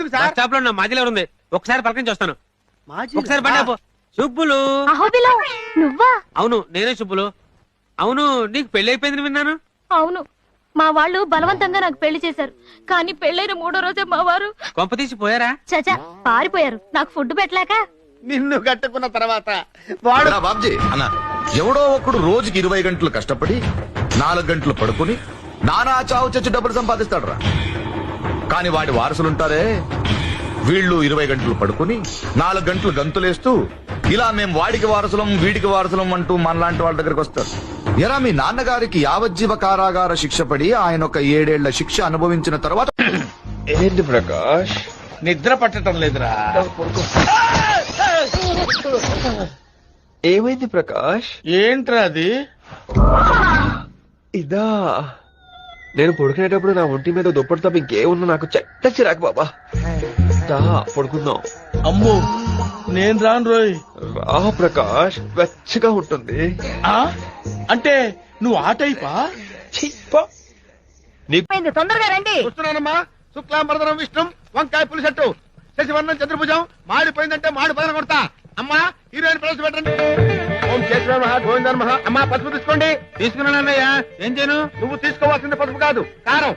ఎందుకు సార్? స్టాప్లో నా మాజీలో ఉంది ఒకసారి పలకరించి వస్తాను. ఒకసారి బండి ఆపు. సుబ్బులు. అహోబిలో నువ్వా? అవును నేనే సుబ్బులు. అవును నీకు పెళ్ళి అయిపోయిందని విన్నాను? అవును. మా వాళ్ళు బలవంతంగా నాకు పెళ్ళి చేశారు. కానీ పెళ్ళైన మూడో రోజే మా వారు కొంప తీసి పోయారా? చచా పారిపోయారు. నాకు ఫుడ్ పెట్టలేక? నిన్ను కట్టుకున్న తర్వాత వాడు రా బాబ్జీ. అన్న ఎవడో ఒకడు రోజుకి ఇరవై గంటలు కష్టపడి నాలుగు గంటలు పడుకుని నానా చావు చచ్చి డబ్బులు సంపాదిస్తాడు రా కానీ వాడి వారసులుంటారే? వీళ్ళు ఇరవై గంటలు పడుకుని నాలుగు గంటలు గంతులేస్తూ ఇలా మేం వాడికి వారసులం వీడికి వారసులం అంటూ మనలాంటి వాళ్ళ దగ్గరికి వస్తారు. ఎరా మీ నాన్నగారికి యావజ్జీవ కారాగార శిక్ష పడి ఆయన ఒక ఏడేళ్ళ శిక్ష అనుభవించిన తర్వాత ఏంటి ప్రకాష్? నిద్ర పట్టడం లేదురా. ఏమైంది ప్రకాష్? ఏంట్రా అది? ఇదా. నేను పడుకునేటప్పుడు నా ఒంటి మీద దుప్పటి తప్ప ఇంకేమున్నా నాకు చెట్ట చిరాకు బాబా. దా పడుకుందాం. అమ్ము నేను రాను రోయ్. రా ప్రకాష్ వెచ్చగా ఉంటుంది. ఆ? అంటే నువ్వు ఆ టైపా? ఛీ, పో. తొందరగా రండి. వస్తున్నానమ్మా. శుక్లాంబరదనం విష్ణు వంకాయ పులిసెట్టు శశివర్ణం చంద్రభుజం మాడిపోయిందంటే మాడి పదన కొడతా. అమ్మా హీరోయిన్ ప్రవేశపెట్టండి. ఓం కేశవ మహా. అమ్మా పసుపు తీసుకోండి. తీసుకున్నానన్నయ్యా ఏం చేయను? నువ్వు తీసుకోవాల్సింది పసుపు కాదు. కారం.